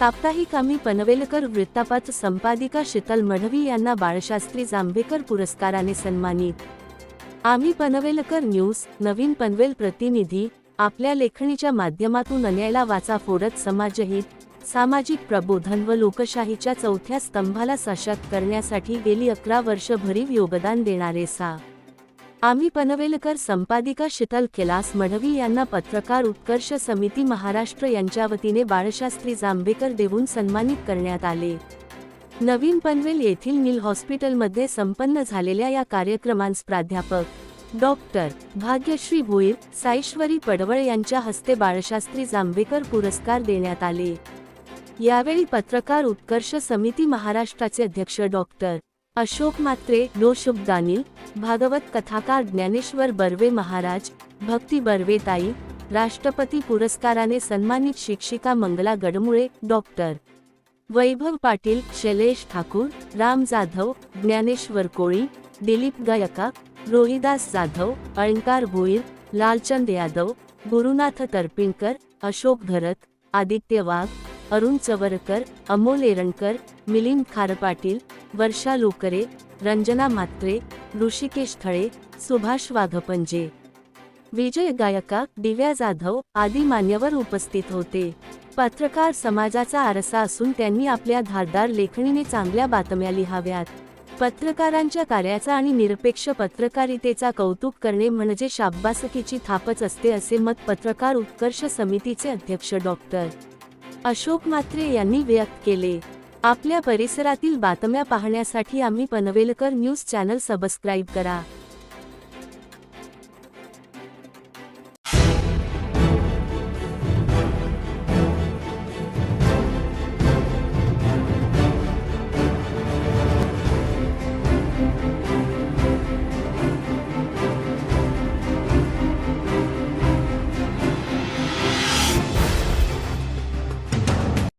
साप्ताहिक आम्ही पनवेलकर वृत्तपत्र संपादिका शीतल मढवी यांना बाळशास्त्री जांभेकर पुरस्काराने सन्मानित. आम्ही पनवेलकर न्यूज नवीन पनवेल प्रतिनिधी आपल्या लेखणीच्या माध्यमातून अन्यायला वाचा फोडत समाजहित सामाजिक प्रबोधन व लोकशाहीच्या चौथ्या स्तंभाला सशक्त करण्यासाठी गेली अकरा वर्ष भरीव योगदान देणारे सा. आम्ही पनवेलकर संपादिका शीतल कैलास मढवी यांना पत्रकार उत्कर्ष समिती महाराष्ट्र यांच्या वतीने बाळशास्त्री जांभेकर देऊन सन्मानित करण्यात आले. नवीन पनवेल येथील नील हॉस्पिटलमध्ये संपन्न झालेल्या या कार्यक्रमांस प्राध्यापक डॉक्टर भाग्यश्री भोईर साईश्वरी पडवळ यांच्या हस्ते बाळशास्त्री जांभेकर पुरस्कार देण्यात आले. यावेळी पत्रकार उत्कर्ष समिती महाराष्ट्राचे अध्यक्ष डॉक्टर अशोक मात्रे लो शुभदानील भागवत कथाकार ज्ञानेश्वर बर्वे महाराज भक्ती बर्वेताई राष्ट्रपती पुरस्काराने सन्मानित शिक्षिका मंगला गडमुळे डॉक्टर. वैभव पाटील शैलेश ठाकूर राम जाधव ज्ञानेश्वर कोळी दिलीप गायका रोहिदास जाधव अळंकार भोईर लालचंद यादव गुरुनाथ तरपिणकर अशोक भरत आदित्य वाघ अरुण चवरकर अमोल एरणकर मिलिंद खारपाटील वर्षा लोकरे रंजना मात्रे ऋषिकेश थळे सुभाष वाघपंजे. विजय गायका दिव्या जाधव आदी मान्यवर उपस्थित होते. पत्रकार समाजाचा आरसा असून त्यांनी आपल्या धारदार लेखणीने चांगल्या बातम्या लिहाव्यात. पत्रकारांच्या कार्याचा आणि निरपेक्ष पत्रकारितेचा कौतुक करणे म्हणजे शाब्बासकीची थापच असते असे मत पत्रकार उत्कर्ष समितीचे अध्यक्ष डॉक्टर. अशोक मात्रे यांनी व्यक्त केले. आपल्या परिसरातील बातम्या पाहण्यासाठी आम्ही पनवेलकर न्यूज चॅनल सबस्क्राईब करा.